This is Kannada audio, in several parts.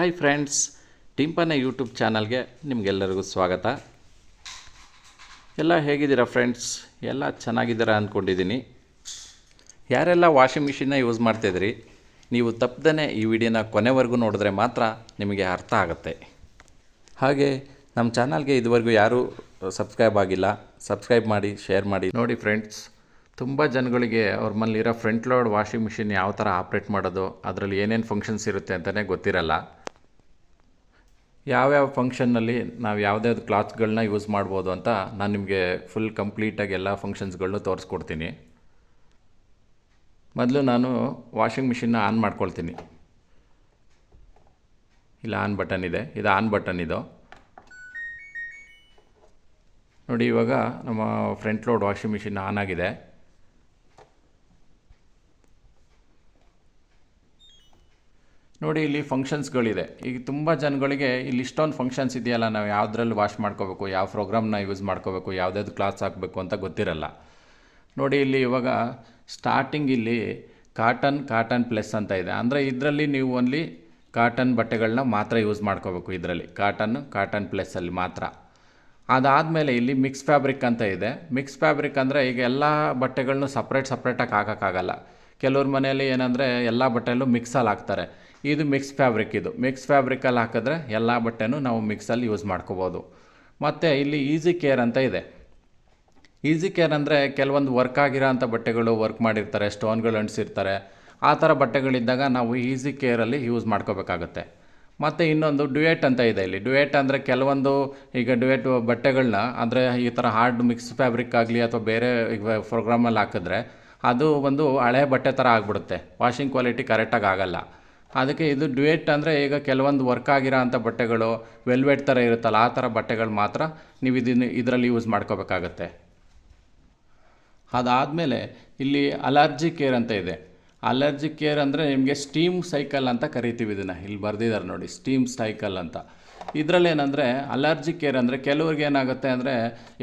ಹಾಯ್ ಫ್ರೆಂಡ್ಸ್ ಟಿಂಪನ ಯೂಟ್ಯೂಬ್ ಚಾನಲ್ಗೆ ನಿಮಗೆಲ್ಲರಿಗೂ ಸ್ವಾಗತ. ಎಲ್ಲ ಹೇಗಿದ್ದೀರಾ ಫ್ರೆಂಡ್ಸ್ ಎಲ್ಲ ಚೆನ್ನಾಗಿದ್ದೀರಾ ಅಂದ್ಕೊಂಡಿದ್ದೀನಿ. ಯಾರೆಲ್ಲ ವಾಷಿಂಗ್ ಮಿಷಿನ್ನ ಯೂಸ್ ಮಾಡ್ತಿದ್ರಿ? ನೀವು ತಪ್ಪದೇ ಈ ವಿಡಿಯೋನ ಕೊನೆವರೆಗೂ ನೋಡಿದ್ರೆ ಮಾತ್ರ ನಿಮಗೆ ಅರ್ಥ ಆಗುತ್ತೆ. ಹಾಗೆ ನಮ್ಮ ಚಾನಲ್ಗೆ ಇದುವರೆಗೂ ಯಾರೂ ಸಬ್ಸ್ಕ್ರೈಬ್ ಆಗಿಲ್ಲ ಸಬ್ಸ್ಕ್ರೈಬ್ ಮಾಡಿ ಶೇರ್ ಮಾಡಿ. ನೋಡಿ ಫ್ರೆಂಡ್ಸ್ ತುಂಬ ಜನಗಳಿಗೆ ಅವ್ರ ಮನೇಲಿರೋ ಫ್ರಂಟ್ ಲೋಡ್ ವಾಷಿಂಗ್ ಮಿಷಿನ್ ಯಾವ ಥರ ಆಪ್ರೇಟ್ ಮಾಡೋದು, ಅದರಲ್ಲಿ ಏನೇನು ಫಂಕ್ಷನ್ಸ್ ಇರುತ್ತೆ ಅಂತಲೇ ಗೊತ್ತಿರಲ್ಲ. ಯಾವ್ಯಾವ ಫಂಕ್ಷನ್ನಲ್ಲಿ ನಾವು ಯಾವುದ್ಯಾವ್ದು ಕ್ಲಾತ್ಗಳನ್ನ ಯೂಸ್ ಮಾಡ್ಬೋದು ಅಂತ ನಾನು ನಿಮಗೆ ಫುಲ್ ಕಂಪ್ಲೀಟಾಗಿ ಎಲ್ಲ ಫಂಕ್ಷನ್ಸ್ಗಳನ್ನೂ ತೋರಿಸ್ಕೊಡ್ತೀನಿ. ಮೊದಲು ನಾನು ವಾಷಿಂಗ್ ಮಿಷಿನ್ನ ಆನ್ ಮಾಡ್ಕೊಳ್ತೀನಿ. ಇಲ್ಲ ಆನ್ ಬಟನ್ ಇದೆ. ಇದು ಆನ್ ಬಟನ್ ಇದು. ನೋಡಿ, ಇವಾಗ ನಮ್ಮ front load washing machine on ಆಗಿದೆ. ನೋಡಿ, ಇಲ್ಲಿ ಫಂಕ್ಷನ್ಸ್ಗಳಿದೆ ಈಗ ತುಂಬ ಜನಗಳಿಗೆ ಇಲ್ಲಿ ಇಷ್ಟೊಂದು ಫಂಕ್ಷನ್ಸ್ ಇದೆಯಲ್ಲ, ನಾವು ಯಾವುದ್ರಲ್ಲಿ ವಾಶ್ ಮಾಡ್ಕೋಬೇಕು, ಯಾವ ಪ್ರೋಗ್ರಾಮ್ನ ಯೂಸ್ ಮಾಡ್ಕೋಬೇಕು, ಯಾವುದ್ಯಾವ್ದು ಕ್ಲಾಸ್ ಹಾಕಬೇಕು ಅಂತ ಗೊತ್ತಿರಲ್ಲ. ನೋಡಿ, ಇಲ್ಲಿ ಇವಾಗ ಸ್ಟಾರ್ಟಿಂಗ್ ಇಲ್ಲಿ ಕಾಟನ್ ಕಾಟನ್ ಪ್ಲಸ್ ಅಂತ ಇದೆ. ಅಂದರೆ ಇದರಲ್ಲಿ ನೀವು ಓನ್ಲಿ ಕಾಟನ್ ಬಟ್ಟೆಗಳನ್ನ ಮಾತ್ರ ಯೂಸ್ ಮಾಡ್ಕೋಬೇಕು ಇದರಲ್ಲಿ. ಕಾಟನ್ ಕಾಟನ್ ಪ್ಲಸ್ಸಲ್ಲಿ ಮಾತ್ರ. ಅದಾದಮೇಲೆ ಇಲ್ಲಿ ಮಿಕ್ಸ್ ಫ್ಯಾಬ್ರಿಕ್ ಅಂತ ಇದೆ. ಮಿಕ್ಸ್ ಫ್ಯಾಬ್ರಿಕ್ ಅಂದರೆ ಈಗ ಎಲ್ಲ ಬಟ್ಟೆಗಳನ್ನೂ ಸಪ್ರೇಟ್ ಸಪ್ರೇಟಾಗಿ ಹಾಕೋಕ್ಕಾಗಲ್ಲ. ಕೆಲವ್ರ ಮನೆಯಲ್ಲಿ ಏನಂದರೆ ಎಲ್ಲ ಬಟ್ಟೆಯಲ್ಲೂ ಮಿಕ್ಸಲ್ಲಿ ಹಾಕ್ತಾರೆ. ಇದು ಮಿಕ್ಸ್ ಫ್ಯಾಬ್ರಿಕ್ ಇದು. ಮಿಕ್ಸ್ ಫ್ಯಾಬ್ರಿಕಲ್ಲಿ ಹಾಕಿದ್ರೆ ಎಲ್ಲ ಬಟ್ಟೆನೂ ನಾವು ಮಿಕ್ಸಲ್ಲಿ ಯೂಸ್ ಮಾಡ್ಕೋಬೋದು. ಮತ್ತು ಇಲ್ಲಿ ಈಸಿ ಕೇರ್ ಅಂತ ಇದೆ. ಈಸಿ ಕೇರ್ ಅಂದರೆ ಕೆಲವೊಂದು ವರ್ಕ್ ಆಗಿರೋ ಅಂಥ ಬಟ್ಟೆಗಳು ವರ್ಕ್ ಮಾಡಿರ್ತಾರೆ, ಸ್ಟೋನ್ಗಳು ಅಂಟಿಸಿರ್ತಾರೆ. ಆ ಥರ ಬಟ್ಟೆಗಳಿದ್ದಾಗ ನಾವು ಈಸಿ ಕೇರಲ್ಲಿ ಯೂಸ್ ಮಾಡ್ಕೋಬೇಕಾಗತ್ತೆ. ಮತ್ತು ಇನ್ನೊಂದು ಡುಯೆಟ್ ಅಂತ ಇದೆ ಇಲ್ಲಿ. ಡುಯೆಟ್ ಅಂದರೆ ಕೆಲವೊಂದು ಈಗ ಡುಯೆಟ್ ಬಟ್ಟೆಗಳನ್ನ ಅಂದರೆ ಈ ಥರ ಹಾರ್ಡ್ ಮಿಕ್ಸ್ ಫ್ಯಾಬ್ರಿಕ್ ಆಗಲಿ ಅಥವಾ ಬೇರೆ ಈಗ ಪ್ರೋಗ್ರಾಮಲ್ಲಿ ಹಾಕಿದ್ರೆ ಅದು ಒಂದು ಹಳೆ ಬಟ್ಟೆ ಥರ ಆಗಿಬಿಡುತ್ತೆ. ವಾಷಿಂಗ್ ಕ್ವಾಲಿಟಿ ಕರೆಕ್ಟಾಗಿ ಆಗಲ್ಲ. ಅದಕ್ಕೆ ಇದು ಡ್ಯುಯೆಟ್ ಅಂದರೆ ಈಗ ಕೆಲವೊಂದು ವರ್ಕ್ ಆಗಿರೋ ಅಂಥ ಬಟ್ಟೆಗಳು ವೆಲ್ವೆಟ್ ಥರ ಇರುತ್ತಲ್ಲ, ಆ ಥರ ಬಟ್ಟೆಗಳು ಮಾತ್ರ ನೀವು ಇದನ್ನು ಇದರಲ್ಲಿ ಯೂಸ್ ಮಾಡ್ಕೋಬೇಕಾಗತ್ತೆ. ಅದಾದಮೇಲೆ ಇಲ್ಲಿ ಅಲರ್ಜಿ ಕೇರ್ ಅಂತ ಇದೆ. ಅಲರ್ಜಿ ಕೇರ್ ಅಂದರೆ ನಿಮಗೆ ಸ್ಟೀಮ್ ಸೈಕಲ್ ಅಂತ ಕರಿತೀವಿ ಇದನ್ನು. ಇಲ್ಲಿ ಬರೆದಿದ್ದಾರೆ ನೋಡಿ ಸ್ಟೀಮ್ ಸೈಕಲ್ ಅಂತ. ಇದರಲ್ಲಿ ಏನಂದರೆ ಅಲರ್ಜಿ ಕೇರ್ ಅಂದರೆ ಕೆಲವ್ರಿಗೆ ಏನಾಗುತ್ತೆ ಅಂದರೆ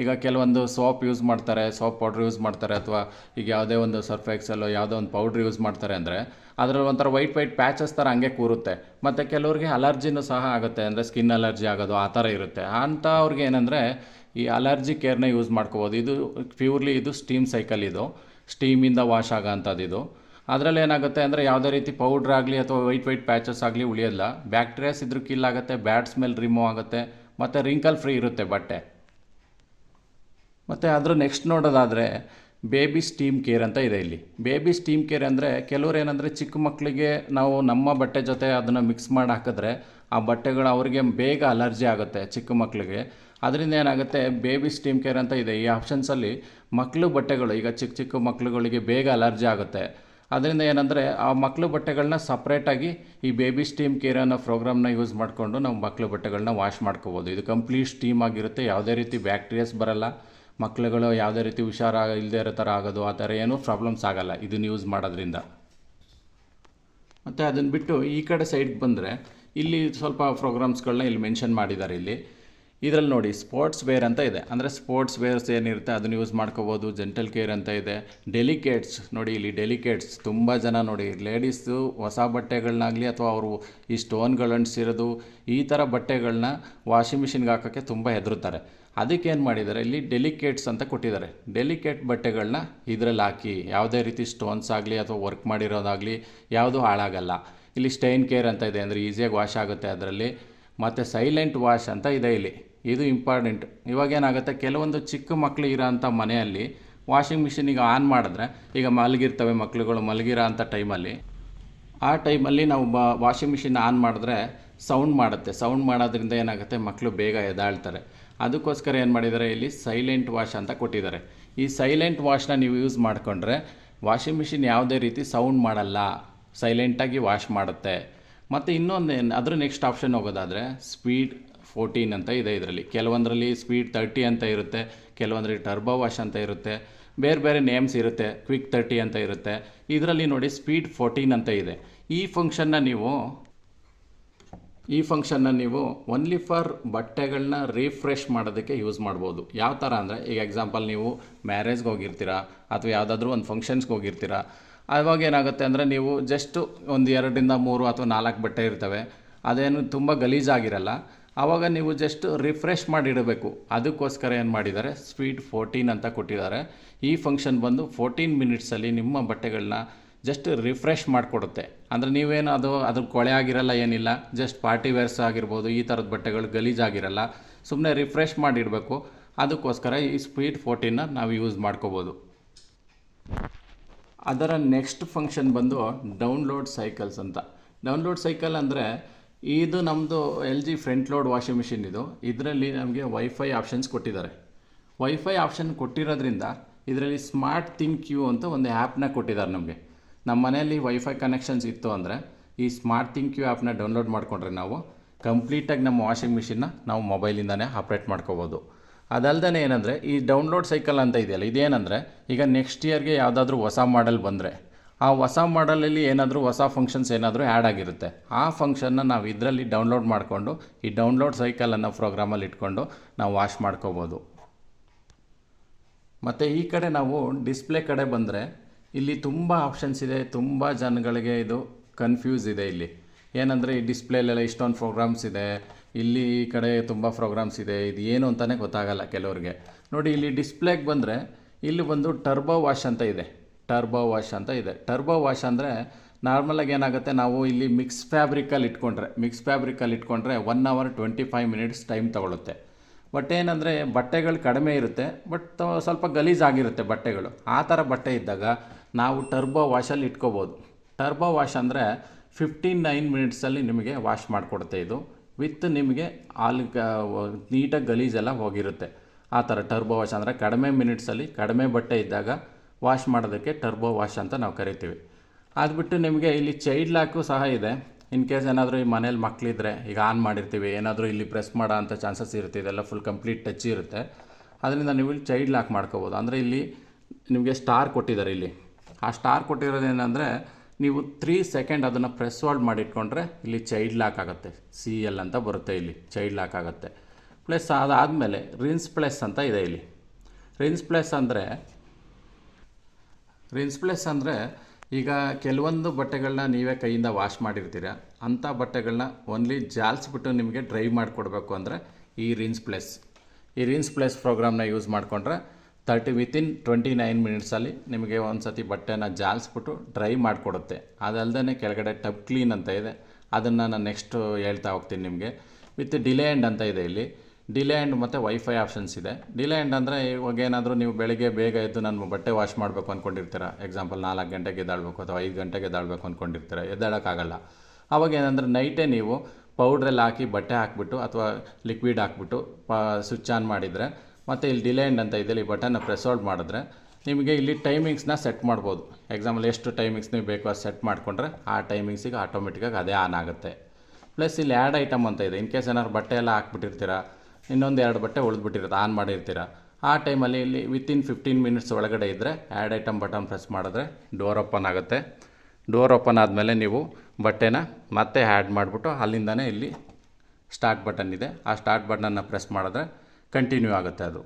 ಈಗ ಕೆಲವೊಂದು ಸೋಪ್ ಯೂಸ್ ಮಾಡ್ತಾರೆ ಸೋಪ್ ಪೌಡ್ರ್ ಯೂಸ್ ಮಾಡ್ತಾರೆ ಅಥವಾ ಈಗ ಯಾವುದೇ ಒಂದು ಸರ್ಫ್ ಎಕ್ಸೆಲ್ಲೋ ಯಾವುದೋ ಒಂದು ಪೌಡ್ರ್ ಯೂಸ್ ಮಾಡ್ತಾರೆ ಅಂದರೆ ಅದರಲ್ಲಿ ಒಂಥರ ವೈಟ್ ವೈಟ್ ಪ್ಯಾಚಸ್ ಥರ ಹಂಗೆ ಕೂರುತ್ತೆ. ಮತ್ತು ಕೆಲವ್ರಿಗೆ ಅಲರ್ಜಿನೂ ಸಹ ಆಗುತ್ತೆ ಅಂದರೆ ಸ್ಕಿನ್ ಅಲರ್ಜಿ ಆಗೋದು ಆ ಥರ ಇರುತ್ತೆ. ಅಂಥವ್ರಿಗೆ ಏನಂದರೆ ಈ ಅಲರ್ಜಿ ಕೇರ್ನ ಯೂಸ್ ಮಾಡ್ಕೋಬೋದು. ಇದು ಪ್ಯೂರ್ಲಿ ಇದು ಸ್ಟೀಮ್ ಸೈಕಲ್ ಇದು. ಸ್ಟೀಮಿಂದ ವಾಶ್ ಆಗೋ ಅಂಥದ್ದು ಇದು. ಅದರಲ್ಲಿ ಏನಾಗುತ್ತೆ ಅಂದರೆ ಯಾವುದೇ ರೀತಿ ಪೌಡ್ರ್ ಆಗಲಿ ಅಥವಾ ವೈಟ್ ವೈಟ್ ಪ್ಯಾಚಸ್ ಆಗಲಿ ಉಳಿಯೋಲ್ಲ. ಬ್ಯಾಕ್ಟೀರಿಯಾಸ್ ಇದ್ರೂ ಕಿಲ್ ಆಗುತ್ತೆ ಬ್ಯಾಡ್ ಸ್ಮೆಲ್ ರಿಮೂವ್ ಆಗುತ್ತೆ, ಮತ್ತು ರಿಂಕಲ್ ಫ್ರೀ ಇರುತ್ತೆ ಬಟ್ಟೆ. ಮತ್ತು ಅದರ ನೆಕ್ಸ್ಟ್ ನೋಡೋದಾದರೆ ಬೇಬಿ ಸ್ಟೀಮ್ ಕೇರ್ ಅಂತ ಇದೆ ಇಲ್ಲಿ. ಬೇಬಿ ಸ್ಟೀಮ್ ಕೇರ್ ಅಂದರೆ ಕೆಲವರು ಏನಂದರೆ ಚಿಕ್ಕ ಮಕ್ಕಳಿಗೆ ನಾವು ನಮ್ಮ ಬಟ್ಟೆ ಜೊತೆ ಅದನ್ನು ಮಿಕ್ಸ್ ಮಾಡಿ ಹಾಕಿದ್ರೆ ಆ ಬಟ್ಟೆಗಳು ಅವರಿಗೆ ಬೇಗ ಅಲರ್ಜಿ ಆಗುತ್ತೆ ಚಿಕ್ಕ ಮಕ್ಕಳಿಗೆ ಅದರಿಂದ ಏನಾಗುತ್ತೆ ಬೇಬಿ ಸ್ಟೀಮ್ ಕೇರ್ ಅಂತ ಇದೆ. ಈ ಆಪ್ಷನ್ಸಲ್ಲಿ ಮಕ್ಕಳು ಬಟ್ಟೆಗಳು ಈಗ ಚಿಕ್ಕ ಚಿಕ್ಕ ಮಕ್ಕಳುಗಳಿಗೆ ಬೇಗ ಅಲರ್ಜಿ ಆಗುತ್ತೆ. ಅದರಿಂದ ಏನಂದರೆ ಆ ಮಕ್ಕಳು ಬಟ್ಟೆಗಳನ್ನ ಸಪ್ರೇಟಾಗಿ ಈ ಬೇಬಿ ಸ್ಟೀಮ್ ಕೇರ್ ಅನ್ನೋ ಪ್ರೋಗ್ರಾಮ್ನ ಯೂಸ್ ಮಾಡಿಕೊಂಡು ನಾವು ಮಕ್ಕಳು ಬಟ್ಟೆಗಳನ್ನ ವಾಶ್ ಮಾಡ್ಕೋಬೋದು. ಇದು ಕಂಪ್ಲೀಟ್ ಸ್ಟೀಮ್ ಆಗಿರುತ್ತೆ. ಯಾವುದೇ ರೀತಿ ಬ್ಯಾಕ್ಟೀರಿಯಾಸ್ ಬರಲ್ಲ. ಮಕ್ಕಳುಗಳು ಯಾವುದೇ ರೀತಿ ಹುಷಾರ ಇಲ್ಲದೇ ಇರೋ ಥರ ಆಗೋದು, ಆ ಥರ ಏನೂ ಪ್ರಾಬ್ಲಮ್ಸ್ ಆಗಲ್ಲ. ಇದನ್ನು ಯೂಸ್ ಮಾಡೋದ್ರಿಂದ. ಮತ್ತು ಅದನ್ನು ಬಿಟ್ಟು ಈ ಕಡೆ ಸೈಡ್ಗೆ ಬಂದರೆ ಇಲ್ಲಿ ಸ್ವಲ್ಪ ಪ್ರೋಗ್ರಾಮ್ಸ್ಗಳನ್ನ ಇಲ್ಲಿ ಮೆನ್ಷನ್ ಮಾಡಿದ್ದಾರೆ ಇಲ್ಲಿ. ಇದರಲ್ಲಿ ನೋಡಿ ಸ್ಪೋರ್ಟ್ಸ್ ವೇರ್ ಅಂತ ಇದೆ. ಅಂದರೆ ಸ್ಪೋರ್ಟ್ಸ್ ವೇರ್ಸ್ ಏನಿರುತ್ತೆ ಅದನ್ನು ಯೂಸ್ ಮಾಡ್ಕೋಬೋದು. ಜೆಂಟಲ್ ಕೇರ್ ಅಂತ ಇದೆ. ಡೆಲಿಕೇಟ್ಸ್ ನೋಡಿ ಇಲ್ಲಿ ಡೆಲಿಕೇಟ್ಸ್ ತುಂಬ ಜನ ನೋಡಿ ಲೇಡೀಸು ಹೊಸ ಬಟ್ಟೆಗಳನ್ನಾಗಲಿ ಅಥವಾ ಅವರು ಈ ಸ್ಟೋನ್ಗಳು ಅಂಟಿಸಿರೋದು ಈ ಥರ ಬಟ್ಟೆಗಳನ್ನ ವಾಷಿಂಗ್ ಮಿಷಿನ್ಗೆ ಹಾಕೋಕ್ಕೆ ತುಂಬ ಹೆದರುತ್ತಾರೆ. ಅದಕ್ಕೇನು ಮಾಡಿದ್ದಾರೆ? ಇಲ್ಲಿ ಡೆಲಿಕೇಟ್ಸ್ ಅಂತ ಕೊಟ್ಟಿದ್ದಾರೆ. ಡೆಲಿಕೇಟ್ ಬಟ್ಟೆಗಳನ್ನ ಇದರಲ್ಲಿ ಹಾಕಿ, ಯಾವುದೇ ರೀತಿ ಸ್ಟೋನ್ಸ್ ಆಗಲಿ ಅಥವಾ ವರ್ಕ್ ಮಾಡಿರೋದಾಗಲಿ ಯಾವುದೂ ಹಾಳಾಗಲ್ಲ. ಇಲ್ಲಿ ಸ್ಟೈನ್ ಕೇರ್ ಅಂತ ಇದೆ. ಅಂದರೆ ಈಸಿಯಾಗಿ ವಾಶ್ ಆಗುತ್ತೆ ಅದರಲ್ಲಿ. ಮತ್ತು ಸೈಲೆಂಟ್ ವಾಶ್ ಅಂತ ಇದೆ ಇಲ್ಲಿ. ಇದು ಇಂಪಾರ್ಟೆಂಟ್. ಇವಾಗ ಏನಾಗುತ್ತೆ, ಕೆಲವೊಂದು ಚಿಕ್ಕ ಮಕ್ಕಳು ಇರೋ ಅಂಥ ಮನೆಯಲ್ಲಿ ವಾಷಿಂಗ್ ಮಿಷಿನಿಗೆ ಆನ್ ಮಾಡಿದ್ರೆ, ಈಗ ಮಲಗಿರ್ತವೆ ಮಕ್ಕಳುಗಳು ಮಲಗಿರೋ ಅಂಥ ಟೈಮಲ್ಲಿ. ಆ ಟೈಮಲ್ಲಿ ನಾವು ಬ, ವಾಷಿಂಗ್ ಮಿಷಿನ್ ಆನ್ ಮಾಡಿದ್ರೆ ಸೌಂಡ್ ಮಾಡುತ್ತೆ. ಸೌಂಡ್ ಮಾಡೋದ್ರಿಂದ ಏನಾಗುತ್ತೆ ಮಕ್ಕಳು ಬೇಗ ಎದಾಳ್ತಾರೆ ಅದಕ್ಕೋಸ್ಕರ ಏನು ಮಾಡಿದ್ದಾರೆ, ಇಲ್ಲಿ ಸೈಲೆಂಟ್ ವಾಶ್ ಅಂತ ಕೊಟ್ಟಿದ್ದಾರೆ. ಈ ಸೈಲೆಂಟ್ ವಾಶ್ನ ನೀವು ಯೂಸ್ ಮಾಡಿಕೊಂಡ್ರೆ ವಾಷಿಂಗ್ ಮಿಷಿನ್ ಯಾವುದೇ ರೀತಿ ಸೌಂಡ್ ಮಾಡಲ್ಲ. ಸೈಲೆಂಟಾಗಿ ವಾಶ್ ಮಾಡುತ್ತೆ. ಮತ್ತು ಇನ್ನೊಂದು ಏನು ಅದ್ರ ನೆಕ್ಸ್ಟ್ ಆಪ್ಷನ್ ಹೋಗೋದಾದರೆ, ಸ್ಪೀಡ್ ಫೋರ್ಟೀನ್ ಅಂತ ಇದೆ ಇದರಲ್ಲಿ. ಕೆಲವೊಂದರಲ್ಲಿ ಸ್ಪೀಡ್ ತರ್ಟಿ ಅಂತ ಇರುತ್ತೆ, ಕೆಲವೊಂದರಲ್ಲಿ ಟರ್ಬೋ ವಾಶ್ ಅಂತ ಇರುತ್ತೆ, ಬೇರೆ ಬೇರೆ ನೇಮ್ಸ್ ಇರುತ್ತೆ ಕ್ವಿಕ್ ತರ್ಟಿ ಅಂತ ಇರುತ್ತೆ. ಇದರಲ್ಲಿ ನೋಡಿ ಸ್ಪೀಡ್ ಫೋರ್ಟೀನ್ ಅಂತ ಇದೆ. ಈ ಫಂಕ್ಷನ್ನ ನೀವು, ಈ ಫಂಕ್ಷನ್ನ ನೀವು ಓನ್ಲಿ ಫಾರ್ ಬಟ್ಟೆಗಳನ್ನ ರೀಫ್ರೆಶ್ ಮಾಡೋದಕ್ಕೆ ಯೂಸ್ ಮಾಡ್ಬೋದು. ಯಾವ ಥರ ಅಂದರೆ, ಈಗ ಎಕ್ಸಾಂಪಲ್ ನೀವು ಮ್ಯಾರೇಜ್ಗೆ ಹೋಗಿರ್ತೀರಾ, ಅಥವಾ ಯಾವುದಾದ್ರೂ ಒಂದು ಫಂಕ್ಷನ್ಸ್ಗೆ ಹೋಗಿರ್ತೀರಾ ಆವಾಗ ಏನಾಗುತ್ತೆ ಅಂದರೆ ನೀವು ಜಸ್ಟ್ ಒಂದು ಎರಡರಿಂದ ಮೂರು ಅಥವಾ ನಾಲ್ಕು ಬಟ್ಟೆ ಇರ್ತವೆ, ಅದೇನು ತುಂಬ ಗಲೀಜಾಗಿರಲ್ಲ ಆವಾಗ ನೀವು ಜಸ್ಟ್ ರಿಫ್ರೆಶ್ ಮಾಡಿಡಬೇಕು. ಅದಕ್ಕೋಸ್ಕರ ಏನು ಮಾಡಿದ್ದಾರೆ? ಸ್ಪೀಡ್ ಫೋರ್ಟೀನ್ ಅಂತ ಕೊಟ್ಟಿದ್ದಾರೆ. ಈ ಫಂಕ್ಷನ್ ಬಂದು ಫೋರ್ಟೀನ್ ಮಿನಿಟ್ಸಲ್ಲಿ ನಿಮ್ಮ ಬಟ್ಟೆಗಳನ್ನ ಜಸ್ಟ್ ರಿಫ್ರೆಶ್ ಮಾಡಿಕೊಡುತ್ತೆ. ಅಂದರೆ ನೀವೇನು ಅದು ಅದ್ರ ಕೊಳೆ ಆಗಿರಲ್ಲ, ಏನಿಲ್ಲ. ಜಸ್ಟ್ ಪಾರ್ಟಿ ವೇರ್ಸ್ ಆಗಿರ್ಬೋದು, ಈ ಥರದ ಬಟ್ಟೆಗಳು ಗಲೀಜಾಗಿರಲ್ಲ ಸುಮ್ಮನೆ ರಿಫ್ರೆಶ್ ಮಾಡಿಡಬೇಕು. ಅದಕ್ಕೋಸ್ಕರ ಈ ಸ್ಪೀಡ್ ಫೋರ್ಟೀನ ನಾವು ಯೂಸ್ ಮಾಡ್ಕೋಬೋದು. ಅದರ ನೆಕ್ಸ್ಟ್ ಫಂಕ್ಷನ್ ಬಂದು ಡೌನ್ಲೋಡ್ ಸೈಕಲ್ಸ್ ಅಂತ. ಡೌನ್ಲೋಡ್ ಸೈಕಲ್ ಅಂದರೆ ಇದು ನಮ್ಮದು L G front load washing machine ಇದು. ಇದರಲ್ಲಿ ನಮಗೆ ವೈಫೈ ಆಪ್ಷನ್ಸ್ ಕೊಟ್ಟಿದ್ದಾರೆ. ವೈಫೈ ಆಪ್ಷನ್ ಕೊಟ್ಟಿರೋದ್ರಿಂದ ಇದರಲ್ಲಿ ಸ್ಮಾರ್ಟ್ ಥಿಂಕ್ ಕ್ಯೂ ಅಂತ ಒಂದು ಆ್ಯಪ್ನ ಕೊಟ್ಟಿದ್ದಾರೆ ನಮಗೆ. ನಮ್ಮ ಮನೆಯಲ್ಲಿ ವೈಫೈ ಕನೆಕ್ಷನ್ಸ್ ಇತ್ತು ಅಂದರೆ ಈ ಸ್ಮಾರ್ಟ್ ಥಿಂಕ್ ಕ್ಯೂ ಆ್ಯಪ್ನ ಡೌನ್ಲೋಡ್ ಮಾಡಿಕೊಂಡ್ರೆ ನಾವು ಕಂಪ್ಲೀಟಾಗಿ ನಮ್ಮ ವಾಷಿಂಗ್ ಮಿಷಿನ್ನ ನಾವು ಮೊಬೈಲಿಂದನೇ ಆಪ್ರೇಟ್ ಮಾಡ್ಕೋಬೋದು. ಅದಲ್ಲದೆ ಏನಂದರೆ ಈ ಡೌನ್ಲೋಡ್ ಸೈಕಲ್ ಅಂತ ಇದೆಯಲ್ಲ, ಇದೇನಂದರೆ ಈಗ ನೆಕ್ಸ್ಟ್ ಇಯರ್ಗೆ ಯಾವುದಾದ್ರೂ ಹೊಸ ಮಾಡೆಲ್ ಬಂದರೆ ಆ ಹೊಸ ಮಾಡಲಲ್ಲಿ ಏನಾದರೂ ಹೊಸ ಫಂಕ್ಷನ್ಸ್ ಏನಾದರೂ ಆ್ಯಡ್ ಆಗಿರುತ್ತೆ. ಆ ಫಂಕ್ಷನ್ನ ನಾವು ಇದರಲ್ಲಿ ಡೌನ್ಲೋಡ್ ಮಾಡಿಕೊಂಡು, ಈ ಡೌನ್ಲೋಡ್ ಸೈಕಲ್ ಅನ್ನೋ ಪ್ರೋಗ್ರಾಮಲ್ಲಿ ಇಟ್ಕೊಂಡು ನಾವು ವಾಶ್ ಮಾಡ್ಕೋಬೋದು. ಮತ್ತು ಈ ಕಡೆ ನಾವು ಡಿಸ್ಪ್ಲೇ ಕಡೆ ಬಂದರೆ ಇಲ್ಲಿ ತುಂಬ ಆಪ್ಷನ್ಸ್ ಇದೆ, ತುಂಬ ಜನಗಳಿಗೆ ಇದು ಕನ್ಫ್ಯೂಸ್ ಇದೆ ಇಲ್ಲಿ. ಏನಂದರೆ ಈ ಡಿಸ್ಪ್ಲೇಲೆಲ್ಲ ಇಷ್ಟೊಂದು ಪ್ರೋಗ್ರಾಮ್ಸ್ ಇದೆ, ಇಲ್ಲಿ ಈ ಕಡೆ ತುಂಬ ಪ್ರೋಗ್ರಾಮ್ಸ್ ಇದೆ, ಇದು ಏನು ಅಂತಲೇ ಗೊತ್ತಾಗಲ್ಲ ಕೆಲವರಿಗೆ. ನೋಡಿ ಇಲ್ಲಿ ಡಿಸ್ಪ್ಲೇಗೆ ಬಂದರೆ ಇಲ್ಲಿ ಒಂದು ಟರ್ಬೋ ವಾಶ್ ಅಂತ ಇದೆ. ಟರ್ಬೋ ವಾಶ್ ಅಂತ ಇದೆ. ಟರ್ಬೋ ವಾಶ್ ಅಂದರೆ ನಾರ್ಮಲಾಗಿ ಏನಾಗುತ್ತೆ? ನಾವು ಇಲ್ಲಿ ಮಿಕ್ಸ್ ಫ್ಯಾಬ್ರಿಕಲ್ಲಿ ಇಟ್ಕೊಂಡ್ರೆ ಮಿಕ್ಸ್ ಫ್ಯಾಬ್ರಿಕಲ್ಲಿ ಇಟ್ಕೊಂಡ್ರೆ one hour twenty five minutes time ತೊಗೊಳುತ್ತೆ. But ಏನಂದರೆ ಬಟ್ಟೆಗಳು ಕಡಿಮೆ ಇರುತ್ತೆ ಬಟ್ ಸ್ವಲ್ಪ ಗಲೀಜಾಗಿರುತ್ತೆ ಬಟ್ಟೆಗಳು. ಆ ಥರ ಬಟ್ಟೆ ಇದ್ದಾಗ ನಾವು ಟರ್ಬೋ ವಾಶಲ್ಲಿ ಇಟ್ಕೋಬೋದು. ಟರ್ಬೋ ವಾಶ್ ಅಂದರೆ ಫಿಫ್ಟೀನ್ ನೈನ್ ಮಿನಿಟ್ಸಲ್ಲಿ ನಿಮಗೆ ವಾಶ್ ಮಾಡಿಕೊಡುತ್ತೆ ಇದು. ವಿತ್ ನಿಮಗೆ ಆಲ್ ನೀಟಾಗಿ ಗಲೀಜೆಲ್ಲ ಹೋಗಿರುತ್ತೆ. ಆ ಥರ ಟರ್ಬೋ ವಾಶ್ ಅಂದರೆ ಕಡಿಮೆ ಮಿನಿಟ್ಸಲ್ಲಿ ಕಡಿಮೆ ಬಟ್ಟೆ ಇದ್ದಾಗ ವಾಶ್ ಮಾಡೋದಕ್ಕೆ ಟರ್ಬೋ ವಾಶ್ ಅಂತ ನಾವು ಕರಿತೀವಿ. ಅದು ಬಿಟ್ಟು ನಿಮಗೆ ಇಲ್ಲಿ ಚೈಲ್ಡ್ ಲಾಕು ಸಹ ಇದೆ. ಇನ್ ಕೇಸ್ ಏನಾದರೂ ಈ ಮನೇಲಿ ಮಕ್ಕಳಿದ್ರೆ ಈಗ ಆನ್ ಮಾಡಿರ್ತೀವಿ, ಏನಾದರೂ ಇಲ್ಲಿ ಪ್ರೆಸ್ ಮಾಡೋ ಅಂಥ ಚಾನ್ಸಸ್ ಇರುತ್ತೆ, ಇದೆಲ್ಲ ಫುಲ್ ಕಂಪ್ಲೀಟ್ ಟಚ್ ಇರುತ್ತೆ. ಅದರಿಂದ ನೀವು ಇಲ್ಲಿ ಚೈಲ್ಡ್ ಲಾಕ್ ಮಾಡ್ಕೋಬೋದು. ಅಂದರೆ ಇಲ್ಲಿ ನಿಮಗೆ ಸ್ಟಾರ್ ಕೊಟ್ಟಿದ್ದಾರೆ ಇಲ್ಲಿ. ಆ ಸ್ಟಾರ್ ಕೊಟ್ಟಿರೋದೇನೆಂದರೆ ನೀವು ತ್ರೀ ಸೆಕೆಂಡ್ ಅದನ್ನು ಪ್ರೆಸ್ ಹೋಲ್ಡ್ ಮಾಡಿಟ್ಕೊಂಡ್ರೆ ಇಲ್ಲಿ ಚೈಲ್ಡ್ ಲಾಕ್ ಆಗುತ್ತೆ. ಸಿ ಎಲ್ ಅಂತ ಬರುತ್ತೆ ಇಲ್ಲಿ ಚೈಲ್ಡ್ ಲಾಕ್ ಆಗುತ್ತೆ. ಪ್ಲಸ್ ಅದಾದಮೇಲೆ ರಿನ್ಸ್ ಪ್ಲಸ್ ಅಂತ ಇದೆ ಇಲ್ಲಿ. ರಿನ್ಸ್ ಪ್ಲಸ್ ಅಂದರೆ ರಿನ್ಸ್ ಪ್ಲೇಸ್ ಅಂದರೆ ಈಗ ಕೆಲವೊಂದು ಬಟ್ಟೆಗಳನ್ನ ನೀವೇ ಕೈಯಿಂದ ವಾಶ್ ಮಾಡಿರ್ತೀರ, ಅಂಥ ಬಟ್ಟೆಗಳನ್ನ ಓನ್ಲಿ ಜಾಲಿಸ್ಬಿಟ್ಟು ನಿಮಗೆ ಡ್ರೈ ಮಾಡಿಕೊಡ್ಬೇಕು ಅಂದರೆ ಈ ರಿನ್ಸ್ ಪ್ಲೇಸ್. ಈ ರಿನ್ಸ್ ಪ್ಲೇಸ್ ಪ್ರೋಗ್ರಾಮ್ನ ಯೂಸ್ ಮಾಡಿಕೊಂಡ್ರೆ ತರ್ಟಿ ವಿತಿನ್ ಟ್ವೆಂಟಿ ನೈನ್ ಮಿನಿಟ್ಸಲ್ಲಿ ನಿಮಗೆ ಒಂದು ಸತಿ ಬಟ್ಟೆನ ಜಾಲಿಸ್ಬಿಟ್ಟು ಡ್ರೈ ಮಾಡಿಕೊಡುತ್ತೆ. ಅದಲ್ಲದೆ ಕೆಳಗಡೆ ಟಬ್ ಕ್ಲೀನ್ ಅಂತ ಇದೆ. ಅದನ್ನು ನಾನು ನೆಕ್ಸ್ಟು ಹೇಳ್ತಾ ಹೋಗ್ತೀನಿ ನಿಮಗೆ. ವಿತ್ ಡಿಲೇ ಆ್ಯಂಡ್ ಅಂತ ಇದೆ ಇಲ್ಲಿ. ಡಿಲೇ ಆ್ಯಂಡ್ ಮತ್ತು ವೈಫೈ ಆಪ್ಷನ್ಸ್ ಇದೆ. ಡಿಲೇ ಆ್ಯಂಡ್ ಅಂದರೆ ಇವಾಗ ಏನಾದರೂ ನೀವು ಬೆಳಿಗ್ಗೆ ಬೇಗ ಎದ್ದು ನಾನು ಬಟ್ಟೆ ವಾಶ್ ಮಾಡಬೇಕು ಅಂದ್ಕೊಂಡಿರ್ತೀರ ಎಕ್ಸಾಂಪಲ್ ನಾಲ್ಕು ಗಂಟೆಗೆ ಎದ್ದಾಳಬೇಕು ಅಥವಾ ಐದು ಗಂಟೆಗೆ ಎದ್ದಾಳಬೇಕು ಅಂದ್ಕೊಂಡಿರ್ತೀರ ಎದ್ದಾಡೋಕ್ಕಾಗಲ್ಲ ಅವಾಗ ಏನಂದರೆ ನೈಟೇ ನೀವು ಪೌಡ್ರಲ್ಲಿ ಹಾಕಿ ಬಟ್ಟೆ ಹಾಕ್ಬಿಟ್ಟು ಅಥವಾ ಲಿಕ್ವಿಡ್ ಹಾಕ್ಬಿಟ್ಟು ಪ ಸ್ವಿಚ್ ಆನ್ ಮಾಡಿದರೆ, ಮತ್ತು ಇಲ್ಲಿ ಡಿಲೇ ಆ್ಯಂಡ್ ಅಂತ ಇದೆ ಈ ಬಟನ್ನ ಪ್ರೆಸ್ ಹೋಲ್ಡ್ ಮಾಡಿದ್ರೆ ನಿಮಗೆ ಇಲ್ಲಿ ಟೈಮಿಂಗ್ಸ್ನ ಸೆಟ್ ಮಾಡ್ಬೋದು. ಎಕ್ಸಾಂಪಲ್ ಎಷ್ಟು ಟೈಮಿಂಗ್ಸ್ ನೀವು ಬೇಕು ಅದು ಸೆಟ್ ಮಾಡಿಕೊಂಡ್ರೆ ಆ ಟೈಮಿಂಗ್ಸಿಗೆ ಆಟೋಮೆಟಿಕ್ಕಾಗಿ ಅದೇ ಆನ್ ಆಗುತ್ತೆ. ಪ್ಲಸ್ ಇಲ್ಲಿ ಆ್ಯಡ್ ಐಟಮ್ ಅಂತ ಇದೆ. ಇನ್ ಕೇಸ್ ಏನಾದ್ರು ಬಟ್ಟೆ ಎಲ್ಲ ಹಾಕ್ಬಿಟ್ಟಿರ್ತೀರ? ಇನ್ನೊಂದು ಎರಡು ಬಟ್ಟೆ ಉಳಿದ್ಬಿಟ್ಟಿರುತ್ತೆ ಆನ್ ಮಾಡಿರ್ತೀರ? ಆ ಟೈಮಲ್ಲಿ ಇಲ್ಲಿ ವಿತಿನ್ ಫಿಫ್ಟೀನ್ ಮಿನಿಟ್ಸ್ ಒಳಗಡೆ ಇದ್ದರೆ ಆ್ಯಡ್ ಐಟಮ್ ಬಟನ್ ಪ್ರೆಸ್ ಮಾಡಿದ್ರೆ ಡೋರ್ ಓಪನ್ ಆಗುತ್ತೆ. ಡೋರ್ ಓಪನ್ ಆದಮೇಲೆ ನೀವು ಬಟ್ಟೆನ ಮತ್ತೆ ಆ್ಯಡ್ ಮಾಡಿಬಿಟ್ಟು ಅಲ್ಲಿಂದನೇ ಇಲ್ಲಿ ಸ್ಟಾರ್ಟ್ ಬಟನ್ ಇದೆ. ಆ ಸ್ಟಾರ್ಟ್ ಬಟನ್ನ ಪ್ರೆಸ್ ಮಾಡಿದ್ರೆ ಕಂಟಿನ್ಯೂ ಆಗುತ್ತೆ ಅದು.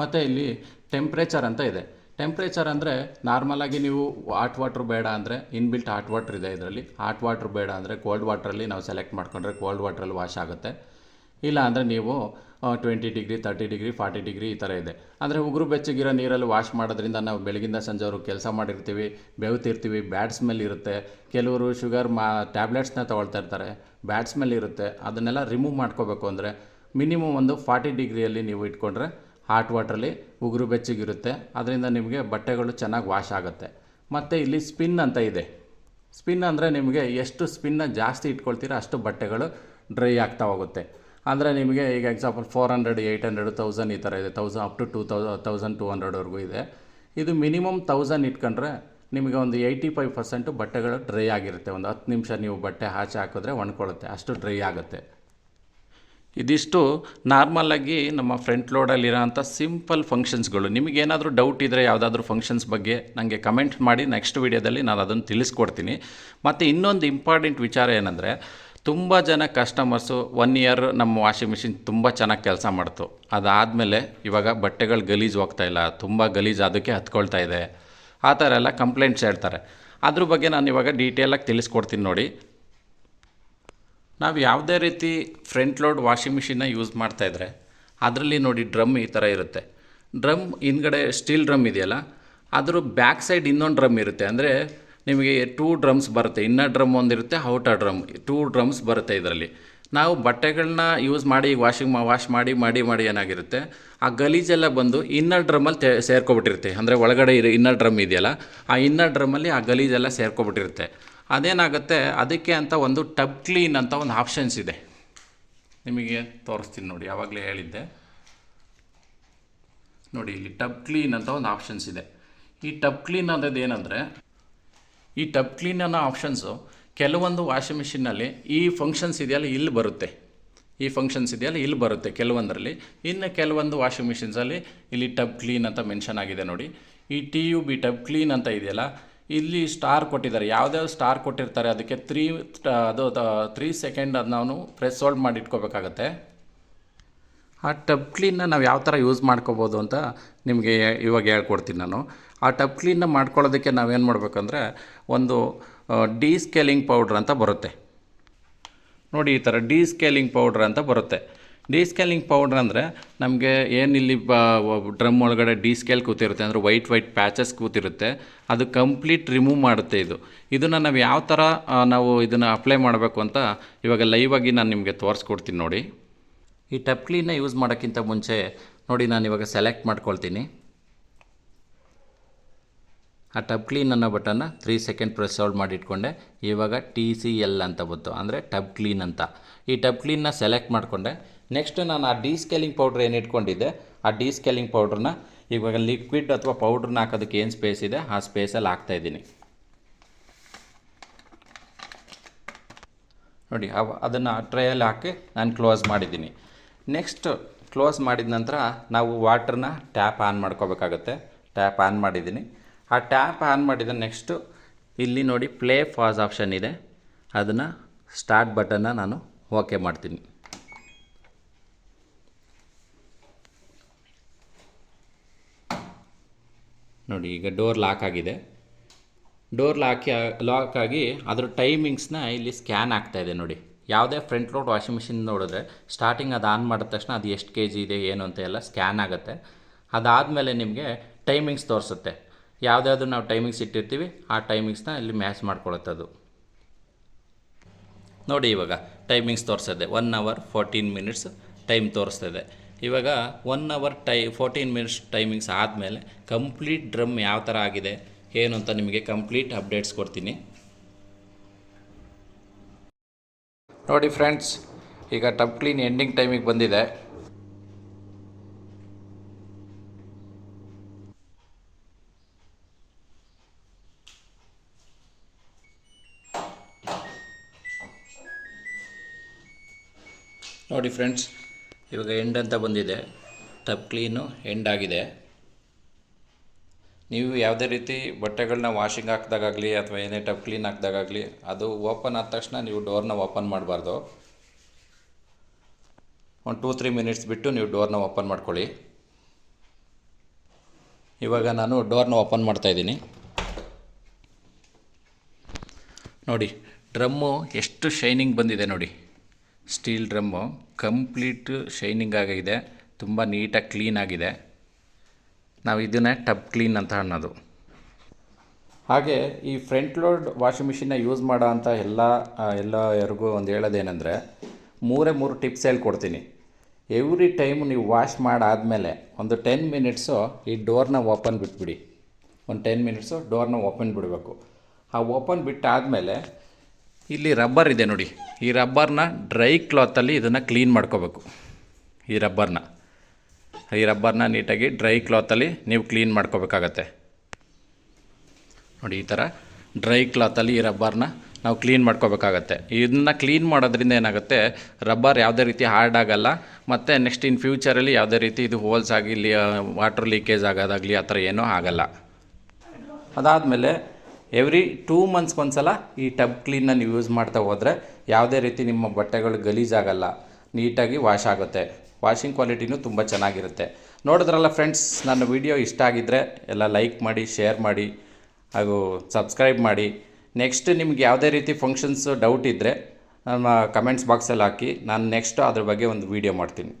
ಮತ್ತು ಇಲ್ಲಿ ಟೆಂಪ್ರೇಚರ್ ಅಂತ ಇದೆ. ಟೆಂಪ್ರೇಚರ್ ಅಂದರೆ ನಾರ್ಮಲಾಗಿ ನೀವು ಹಾಟ್ ವಾಟ್ರ್ ಬೇಡ ಅಂದರೆ ಇನ್ಬಿಲ್ಟ್ ಹಾಟ್ ವಾಟ್ರ್ ಇದೆ ಇದರಲ್ಲಿ. ಹಾಟ್ ವಾಟ್ರ್ ಬೇಡ ಅಂದರೆ ಕೋಲ್ಡ್ ವಾಟ್ರಲ್ಲಿ ನಾವು ಸೆಲೆಕ್ಟ್ ಮಾಡಿಕೊಂಡ್ರೆ ಕೋಲ್ಡ್ ವಾಟ್ರಲ್ಲಿ ವಾಶ್ ಆಗುತ್ತೆ. ಇಲ್ಲ ಅಂದರೆ ನೀವು twenty degree thirty degree forty degree ಈ ಥರ ಇದೆ. ಅಂದರೆ ಉಗುರು ಬೆಚ್ಚಗಿರೋ ನೀರಲ್ಲಿ ವಾಶ್ ಮಾಡೋದ್ರಿಂದ ನಾವು ಬೆಳಗಿಂದ ಸಂಜೆವರೆಗೂ ಕೆಲಸ ಮಾಡಿರ್ತೀವಿ, ಬೆವ್ತಿರ್ತೀವಿ ಬ್ಯಾಡ್ ಸ್ಮೆಲ್ ಇರುತ್ತೆ. ಕೆಲವರು ಶುಗರ್ ಮಾ ಟ್ಯಾಬ್ಲೆಟ್ಸ್ನ ತೊಗೊಳ್ತಾ ಇರ್ತಾರೆ ಬ್ಯಾಡ್ ಸ್ಮೆಲ್ ಇರುತ್ತೆ. ಅದನ್ನೆಲ್ಲ ರಿಮೂವ್ ಮಾಡ್ಕೋಬೇಕು ಅಂದರೆ ಮಿನಿಮಮ್ ಒಂದು ಫಾರ್ಟಿ ಡಿಗ್ರಿಯಲ್ಲಿ ನೀವು ಇಟ್ಕೊಂಡ್ರೆ ಹಾಟ್ ವಾಟ್ರಲ್ಲಿ ಉಗುರು ಬೆಚ್ಚಗಿರುತ್ತೆ. ಅದರಿಂದ ನಿಮಗೆ ಬಟ್ಟೆಗಳು ಚೆನ್ನಾಗಿ ವಾಶ್ ಆಗುತ್ತೆ. ಮತ್ತು ಇಲ್ಲಿ ಸ್ಪಿನ್ ಅಂತ ಇದೆ. ಸ್ಪಿನ್ ಅಂದರೆ ನಿಮಗೆ ಎಷ್ಟು ಸ್ಪಿನ್ನ ಜಾಸ್ತಿ ಇಟ್ಕೊಳ್ತೀರ ಅಷ್ಟು ಬಟ್ಟೆಗಳು ಡ್ರೈ ಆಗ್ತಾ ಹೋಗುತ್ತೆ. ಅಂದರೆ ನಿಮಗೆ ಈಗ example four hundred eight hundred thousand ಈ ಥರ ಇದೆ. ತೌಸಂಡ್ ಅಪ್ ಟು ಟೂ ತೌ ತೌಸಂಡ್ ಟೂ ಹಂಡ್ರೆಡ್ವರೆಗೂ ಇದೆ. ಇದು ಮಿನಿಮಮ್ ತೌಸಂಡ್ ಇಟ್ಕೊಂಡ್ರೆ ನಿಮಗೆ ಒಂದು ಏಯ್ಟಿ ಫೈವ್ ಪರ್ಸೆಂಟು ಬಟ್ಟೆಗಳು ಡ್ರೈ ಆಗಿರುತ್ತೆ. ಒಂದು ಹತ್ತು ನಿಮಿಷ ನೀವು ಬಟ್ಟೆ ಆಚೆ ಹಾಕಿದ್ರೆ ಒಣ್ಕೊಳ್ಳುತ್ತೆ ಅಷ್ಟು ಡ್ರೈ ಆಗುತ್ತೆ. ಇದಿಷ್ಟು ನಾರ್ಮಲಾಗಿ ನಮ್ಮ ಫ್ರಂಟ್ ಲೋಡಲ್ಲಿರೋಂಥ ಸಿಂಪಲ್ ಫಂಕ್ಷನ್ಸ್ಗಳು ನಿಮಗೇನಾದರೂ ಡೌಟ್ ಇದ್ದರೆ ಯಾವುದಾದ್ರೂ ಫಂಕ್ಷನ್ಸ್ ಬಗ್ಗೆ ನನಗೆ ಕಮೆಂಟ್ ಮಾಡಿ ನೆಕ್ಸ್ಟ್ ವೀಡಿಯೋದಲ್ಲಿ ನಾನು ಅದನ್ನು ತಿಳಿಸ್ಕೊಡ್ತೀನಿ. ಮತ್ತು ಇನ್ನೊಂದು ಇಂಪಾರ್ಟೆಂಟ್ ವಿಚಾರ ಏನಂದರೆ ತುಂಬ ಜನ ಕಸ್ಟಮರ್ಸು ಒನ್ ಇಯರ್ ನಮ್ಮ ವಾಷಿಂಗ್ ಮಿಷಿನ್ ತುಂಬ ಚೆನ್ನಾಗಿ ಕೆಲಸ ಮಾಡ್ತು. ಅದಾದಮೇಲೆ ಇವಾಗ ಬಟ್ಟೆಗಳು ಗಲೀಜು ಹೋಗ್ತಾ ಇಲ್ಲ, ತುಂಬ ಗಲೀಜು ಅದಕ್ಕೆ ಹತ್ಕೊಳ್ತಾ ಇದೆ. ಆ ಥರ ಎಲ್ಲ ಕಂಪ್ಲೇಂಟ್ಸ್ ಹೇಳ್ತಾರೆ. ಅದ್ರ ಬಗ್ಗೆ ನಾನು ಇವಾಗ ಡೀಟೇಲಾಗಿ ತಿಳಿಸ್ಕೊಡ್ತೀನಿ ನೋಡಿ. ನಾವು ಯಾವುದೇ ರೀತಿ ಫ್ರಂಟ್ ಲೋಡ್ ವಾಷಿಂಗ್ ಮಿಷಿನ್ನ ಯೂಸ್ ಮಾಡ್ತಾಯಿದ್ರೆ ಅದರಲ್ಲಿ ನೋಡಿ ಡ್ರಮ್ ಈ ಥರ ಇರುತ್ತೆ. ಡ್ರಮ್ ಹಿಂದ್ಗಡೆ ಸ್ಟೀಲ್ ಡ್ರಮ್ ಇದೆಯಲ್ಲ, ಅದ್ರ ಬ್ಯಾಕ್ ಸೈಡ್ ಇನ್ನೊಂದು ಡ್ರಮ್ ಇರುತ್ತೆ. ಅಂದರೆ ನಿಮಗೆ ಟೂ ಡ್ರಮ್ಸ್ ಬರುತ್ತೆ. ಇನ್ನರ್ ಡ್ರಮ್ ಒಂದಿರುತ್ತೆ ಔಟರ್ ಡ್ರಮ್ ಟೂ ಡ್ರಮ್ಸ್ ಬರುತ್ತೆ ಇದರಲ್ಲಿ. ನಾವು ಬಟ್ಟೆಗಳನ್ನ ಯೂಸ್ ಮಾಡಿ ವಾಷಿಂಗ್ ವಾಶ್ ಮಾಡಿ ಮಾಡಿ ಮಾಡಿ ಏನಾಗಿರುತ್ತೆ? ಆ ಗಲೀಜೆಲ್ಲ ಬಂದು ಇನ್ನರ್ ಡ್ರಮ್ಮಲ್ಲಿ ತೇ, ಸೇರ್ಕೊಬಿಟ್ಟಿರುತ್ತೆ. ಅಂದರೆ ಒಳಗಡೆ ಇರೋ ಇನ್ನರ್ ಡ್ರಮ್ ಇದೆಯಲ್ಲ, ಆ ಇನ್ನರ್ ಡ್ರಮ್ಮಲ್ಲಿ ಆ ಗಲೀಜೆಲ್ಲ ಸೇರ್ಕೊಬಿಟ್ಟಿರುತ್ತೆ. ಅದೇನಾಗುತ್ತೆ? ಅದಕ್ಕೆ ಅಂತ ಒಂದು ಟಬ್ ಕ್ಲೀನ್ ಅಂತ ಒಂದು ಆಪ್ಷನ್ಸ್ ಇದೆ. ನಿಮಗೆ ತೋರಿಸ್ತೀನಿ ನೋಡಿ, ಯಾವಾಗಲೇ ಹೇಳಿದ್ದೆ. ನೋಡಿ, ಇಲ್ಲಿ ಟಬ್ ಕ್ಲೀನ್ ಅಂತ ಒಂದು ಆಪ್ಷನ್ಸ್ ಇದೆ. ಈ ಟಬ್ ಕ್ಲೀನ್ ಅನ್ನೋದು ಏನಂದರೆ ಈ ಟಬ್ ಕ್ಲೀನ್ ಅನ್ನೋ ಆಪ್ಷನ್ಸು ಕೆಲವೊಂದು ವಾಷಿಂಗ್ ಮಿಷಿನಲ್ಲಿ ಈ ಫಂಕ್ಷನ್ಸ್ ಇದೆಯಲ್ಲ ಇಲ್ಲಿ ಬರುತ್ತೆ. ಈ ಫಂಕ್ಷನ್ಸ್ ಇದೆಯಲ್ಲ ಇಲ್ಲಿ ಬರುತ್ತೆ ಕೆಲವೊಂದರಲ್ಲಿ. ಇನ್ನು ಕೆಲವೊಂದು ವಾಷಿಂಗ್ ಮಿಷಿನ್ಸಲ್ಲಿ ಇಲ್ಲಿ ಟಬ್ ಕ್ಲೀನ್ ಅಂತ ಮೆನ್ಷನ್ ಆಗಿದೆ ನೋಡಿ. ಈ T U B tub clean ಅಂತ ಇದೆಯಲ್ಲ, ಇಲ್ಲಿ ಸ್ಟಾರ್ ಕೊಟ್ಟಿದ್ದಾರೆ. ಯಾವ್ದ್ಯಾವ್ದು ಸ್ಟಾರ್ ಕೊಟ್ಟಿರ್ತಾರೆ ಅದಕ್ಕೆ ತ್ರೀ ಅದು ತ್ರೀ ಸೆಕೆಂಡ್ ಅದು ನಾವು ಪ್ರೆಸ್ ಹೋಲ್ಡ್ ಮಾಡಿ ಇಟ್ಕೋಬೇಕಾಗತ್ತೆ. ಆ ಟಬ್ ಕ್ಲೀನ್ನ ನಾವು ಯಾವ ಥರ ಯೂಸ್ ಮಾಡ್ಕೋಬೋದು ಅಂತ ನಿಮಗೆ ಇವಾಗ ಹೇಳ್ಕೊಡ್ತೀನಿ ನಾನು. ಆ ಟಬ್ ಕ್ಲೀನ್ನ ಮಾಡ್ಕೊಳ್ಳೋದಕ್ಕೆ ನಾವೇನು ಮಾಡಬೇಕಂದ್ರೆ ಒಂದು ಡಿ ಸ್ಕೇಲಿಂಗ್ ಪೌಡ್ರ್ ಅಂತ ಬರುತ್ತೆ. ನೋಡಿ ಈ ಥರ ಡಿ ಸ್ಕೇಲಿಂಗ್ ಪೌಡ್ರ್ ಅಂತ ಬರುತ್ತೆ. ಡಿ ಸ್ಕೇಲಿಂಗ್ ಪೌಡ್ರ್ ಅಂದರೆ ನಮಗೆ ಏನಿಲ್ಲಿ ಡ್ರಮ್ ಒಳಗಡೆ ಡಿ ಸ್ಕೇಲ್ ಕೂತಿರುತ್ತೆ ಅಂದರೆ ವೈಟ್ ವೈಟ್ ಪ್ಯಾಚಸ್ ಕೂತಿರುತ್ತೆ. ಅದು ಕಂಪ್ಲೀಟ್ ರಿಮೂವ್ ಮಾಡುತ್ತೆ ಇದು. ಇದನ್ನು ನಾವು ಯಾವ ಥರ ನಾವು ಇದನ್ನು ಅಪ್ಲೈ ಮಾಡಬೇಕು ಅಂತ ಇವಾಗ ಲೈವ್ ಆಗಿ ನಾನು ನಿಮಗೆ ತೋರಿಸ್ಕೊಡ್ತೀನಿ ನೋಡಿ. ಈ ಟಪ್ ಕ್ಲೀನ ಯೂಸ್ ಮಾಡೋಕ್ಕಿಂತ ಮುಂಚೆ ನೋಡಿ ನಾನು ಇವಾಗ ಸೆಲೆಕ್ಟ್ ಮಾಡ್ಕೊಳ್ತೀನಿ. ಆ ಟಬ್ ಕ್ಲೀನ್ ಅನ್ನೋ ಬಟನ್ನ ತ್ರೀ ಸೆಕೆಂಡ್ ಪ್ರೆಸ್ ಹೋಲ್ಡ್ ಮಾಡಿಟ್ಕೊಂಡೆ. ಇವಾಗ ಟಿ ಸಿ ಎಲ್ ಅಂತ ಬಂತು. ಅಂದರೆ ಟಬ್ ಕ್ಲೀನ್ ಅಂತ. ಈ ಟಬ್ ಕ್ಲೀನ್ನ ಸೆಲೆಕ್ಟ್ ಮಾಡಿಕೊಂಡೆ. ನೆಕ್ಸ್ಟ್ ನಾನು ಆ ಡಿ ಸ್ಕೇಲಿಂಗ್ ಪೌಡ್ರ್ ಏನು ಇಟ್ಕೊಂಡಿದ್ದೆ? ಆ ಡಿ ಸ್ಕೇಲಿಂಗ್ ಪೌಡ್ರನ್ನ ಇವಾಗ ಲಿಕ್ವಿಡ್ ಅಥವಾ ಪೌಡ್ರನ್ನ ಹಾಕೋದಕ್ಕೆ ಏನು ಸ್ಪೇಸ್ ಇದೆ? ಆ ಸ್ಪೇಸಲ್ಲಿ ಹಾಕ್ತಾಯಿದ್ದೀನಿ ನೋಡಿ, ಅವ ಅದನ್ನು ಟ್ರೈಯಲ್ಲಿ ಹಾಕಿ ನಾನು ಕ್ಲೋಸ್ ಮಾಡಿದ್ದೀನಿ. ನೆಕ್ಸ್ಟ್ ಕ್ಲೋಸ್ ಮಾಡಿದ ನಂತರ ನಾವು ವಾಟ್ರನ್ನ ಟ್ಯಾಪ್ ಆನ್ ಮಾಡ್ಕೋಬೇಕಾಗತ್ತೆ. ಟ್ಯಾಪ್ ಆನ್ ಮಾಡಿದ್ದೀನಿ. ಆ ಟ್ಯಾಪ್ ಆನ್ ಮಾಡಿದ ನೆಕ್ಸ್ಟು ಇಲ್ಲಿ ನೋಡಿ ಪ್ಲೇ ಫಾಸ್ ಆಪ್ಷನ್ ಇದೆ. ಅದನ್ನು ಸ್ಟಾರ್ಟ್ ಬಟನ್ನ ನಾನು ಓಕೆ ಮಾಡ್ತೀನಿ. ನೋಡಿ, ಈಗ ಡೋರ್ ಲಾಕ್ ಆಗಿದೆ. ಡೋರ್ ಲಾಕಿ ಲಾಕ್ ಆಗಿ ಅದರ ಟೈಮಿಂಗ್ಸ್ನ ಇಲ್ಲಿ ಸ್ಕ್ಯಾನ್ ಆಗ್ತಾ ಇದೆ ನೋಡಿ. ಯಾವುದೇ ಫ್ರಂಟ್ ಲೋಡ್ ವಾಷಿಂಗ್ ಮಿಷಿನ್ ನೋಡಿದ್ರೆ ಸ್ಟಾರ್ಟಿಂಗ್ ಅದು ಆನ್ ಮಾಡಿದ ತಕ್ಷಣ ಅದು ಎಷ್ಟು ಕೆ ಜಿ ಇದೆ, ಏನು ಅಂತ ಎಲ್ಲ ಸ್ಕ್ಯಾನ್ ಆಗುತ್ತೆ. ಅದಾದಮೇಲೆ ನಿಮಗೆ ಟೈಮಿಂಗ್ಸ್ ತೋರಿಸುತ್ತೆ. ಯಾವುದ್ಯಾವುದು ನಾವು ಟೈಮಿಂಗ್ಸ್ ಇಟ್ಟಿರ್ತೀವಿ, ಆ ಟೈಮಿಂಗ್ಸ್ನ ಇಲ್ಲಿ ಮ್ಯಾಚ್ ಮಾಡ್ಕೊಳತ್ತದು ನೋಡಿ ಇವಾಗ ಟೈಮಿಂಗ್ಸ್ ತೋರಿಸ್ತದೆ one hour fourteen minutes time ತೋರಿಸ್ತದೆ. ಇವಾಗ ಒನ್ ಅವರ್ ಟೈ ಫೋರ್ಟೀನ್ ಮಿನಿಟ್ಸ್ ಟೈಮಿಂಗ್ಸ್ ಆದಮೇಲೆ ಕಂಪ್ಲೀಟ್ ಡ್ರಮ್ ಯಾವ ಥರ ಆಗಿದೆ, ಏನು ಅಂತ ನಿಮಗೆ ಕಂಪ್ಲೀಟ್ ಅಪ್ಡೇಟ್ಸ್ ಕೊಡ್ತೀನಿ. ನೋಡಿ ಫ್ರೆಂಡ್ಸ್ ಈಗ ಟಪ್ ಕ್ಲೀನ್ ಎಂಡಿಂಗ್ ಟೈಮಿಗೆ ಬಂದಿದೆ. ನೋಡಿ ಫ್ರೆಂಡ್ಸ್, ಇವಾಗ ಎಂಡ್ ಅಂತ ಬಂದಿದೆ. ಟಬ್ ಕ್ಲೀನು ಎಂಡ್ ಆಗಿದೆ. ನೀವು ಯಾವುದೇ ರೀತಿ ಬಟ್ಟೆಗಳನ್ನ ವಾಷಿಂಗ್ ಹಾಕ್ದಾಗಲಿ ಅಥವಾ ಏನೇ ಟಪ್ ಕ್ಲೀನ್ ಹಾಕ್ದಾಗಲಿ ಅದು ಓಪನ್ ಆದ ತಕ್ಷಣ ನೀವು ಡೋರ್ನ ಓಪನ್ ಮಾಡಬಾರ್ದು. ಒಂದು ಟೂ ತ್ರೀ ಮಿನಿಟ್ಸ್ ಬಿಟ್ಟು ನೀವು ಡೋರ್ನ ಓಪನ್ ಮಾಡ್ಕೊಳ್ಳಿ. ಇವಾಗ ನಾನು ಡೋರ್ನ ಓಪನ್ ಮಾಡ್ತಾ ಇದ್ದೀನಿ. ನೋಡಿ, ಡ್ರಮ್ಮು ಎಷ್ಟು ಶೈನಿಂಗ್ ಬಂದಿದೆ ನೋಡಿ. ಸ್ಟೀಲ್ ಡ್ರಮ್ಮು ಕಂಪ್ಲೀಟ್ ಶೈನಿಂಗ್ ಆಗಿದೆ, ತುಂಬ ನೀಟಾಗಿ ಕ್ಲೀನ್ ಆಗಿದೆ. ನಾವು ಇದನ್ನೇ ಟಬ್ ಕ್ಲೀನ್ ಅಂತ ಅನ್ನೋದು. ಹಾಗೆ ಈ ಫ್ರಂಟ್ ಲೋಡ್ ವಾಷಿಂಗ್ ಮಿಷಿನ್ನ ಯೂಸ್ ಮಾಡೋ ಅಂತ ಎಲ್ಲ ಎಲ್ಲ ಎಲ್ಲರಿಗೂ ಒಂದು ಹೇಳೋದೇನೆಂದರೆ, ಮೂರೇ ಮೂರು ಟಿಪ್ಸ್ ಹೇಳ್ಕೊಡ್ತೀನಿ. ಎವ್ರಿ ಟೈಮ್ ನೀವು ವಾಶ್ ಮಾಡಾದಮೇಲೆ ಒಂದು ಟೆನ್ ಮಿನಿಟ್ಸು ಈ ಡೋರ್ನ ಓಪನ್ ಬಿಟ್ಬಿಡಿ. ಒಂದು ಟೆನ್ ಮಿನಿಟ್ಸು ಡೋರ್ನ ಓಪನ್ ಬಿಡಬೇಕು. ಆ ಓಪನ್ ಬಿಟ್ಟಾದಮೇಲೆ ಇಲ್ಲಿ ರಬ್ಬರ್ ಇದೆ ನೋಡಿ. ಈ ರಬ್ಬರ್ನ ಡ್ರೈ ಕ್ಲಾತಲ್ಲಿ ಇದನ್ನು ಕ್ಲೀನ್ ಮಾಡ್ಕೋಬೇಕು. ಈ ರಬ್ಬರ್ನ. ಈ ರಬ್ಬರ್ನ ನೀಟಾಗಿ ಡ್ರೈ ಕ್ಲಾತಲ್ಲಿ ನೀವು ಕ್ಲೀನ್ ಮಾಡ್ಕೋಬೇಕಾಗತ್ತೆ. ನೋಡಿ ಈ ಥರ ಡ್ರೈ ಕ್ಲಾತಲ್ಲಿ ಈ ರಬ್ಬರ್ನ ನಾವು ಕ್ಲೀನ್ ಮಾಡ್ಕೋಬೇಕಾಗತ್ತೆ. ಇದನ್ನು ಕ್ಲೀನ್ ಮಾಡೋದ್ರಿಂದ ಏನಾಗುತ್ತೆ? ರಬ್ಬರ್ ಯಾವುದೇ ರೀತಿ ಹಾರ್ಡ್ ಆಗಲ್ಲ. ಮತ್ತು ನೆಕ್ಸ್ಟ್ ಇನ್ ಫ್ಯೂಚರಲ್ಲಿ ಯಾವುದೇ ರೀತಿ ಇದು ಹೋಲ್ಸ್ ಆಗಿ ವಾಟರ್ ಲೀಕೇಜ್ ಆಗೋದಾಗಲಿ ಆ ಥರ ಏನೂ ಆಗಲ್ಲ. ಅದಾದಮೇಲೆ ಎವ್ರಿ ಟೂ ಮಂತ್ಸ್ಗೆ ಒಂದ್ಸಲ ಈ ಟಬ್ ಕ್ಲೀನ್ನ ನೀವು ಯೂಸ್ ಮಾಡ್ತಾ ಹೋದರೆ ಯಾವುದೇ ರೀತಿ ನಿಮ್ಮ ಬಟ್ಟೆಗಳು ಗಲೀಜಾಗಲ್ಲ ನೀಟಾಗಿ ವಾಶ್ ಆಗುತ್ತೆ. ವಾಷಿಂಗ್ ಕ್ವಾಲಿಟಿನೂ ತುಂಬ ಚೆನ್ನಾಗಿರುತ್ತೆ. ನೋಡಿದ್ರಲ್ಲ ಫ್ರೆಂಡ್ಸ್ ನನ್ನ ವಿಡಿಯೋ ಇಷ್ಟ ಆಗಿದ್ದರೆ ಎಲ್ಲ ಲೈಕ್ ಮಾಡಿ ಶೇರ್ ಮಾಡಿ, ಹಾಗೂ ಸಬ್ಸ್ಕ್ರೈಬ್ ಮಾಡಿ. ನೆಕ್ಸ್ಟ್ ನಿಮ್ಗೆ ಯಾವುದೇ ರೀತಿ ಫಂಕ್ಷನ್ಸ್ ಡೌಟ್ ಇದ್ದರೆ ನಮ್ಮ ಕಮೆಂಟ್ಸ್ ಬಾಕ್ಸಲ್ಲಿ ಹಾಕಿ. ನಾನು ನೆಕ್ಸ್ಟ್ ಅದ್ರ ಬಗ್ಗೆ ಒಂದು ವೀಡಿಯೋ ಮಾಡ್ತೀನಿ.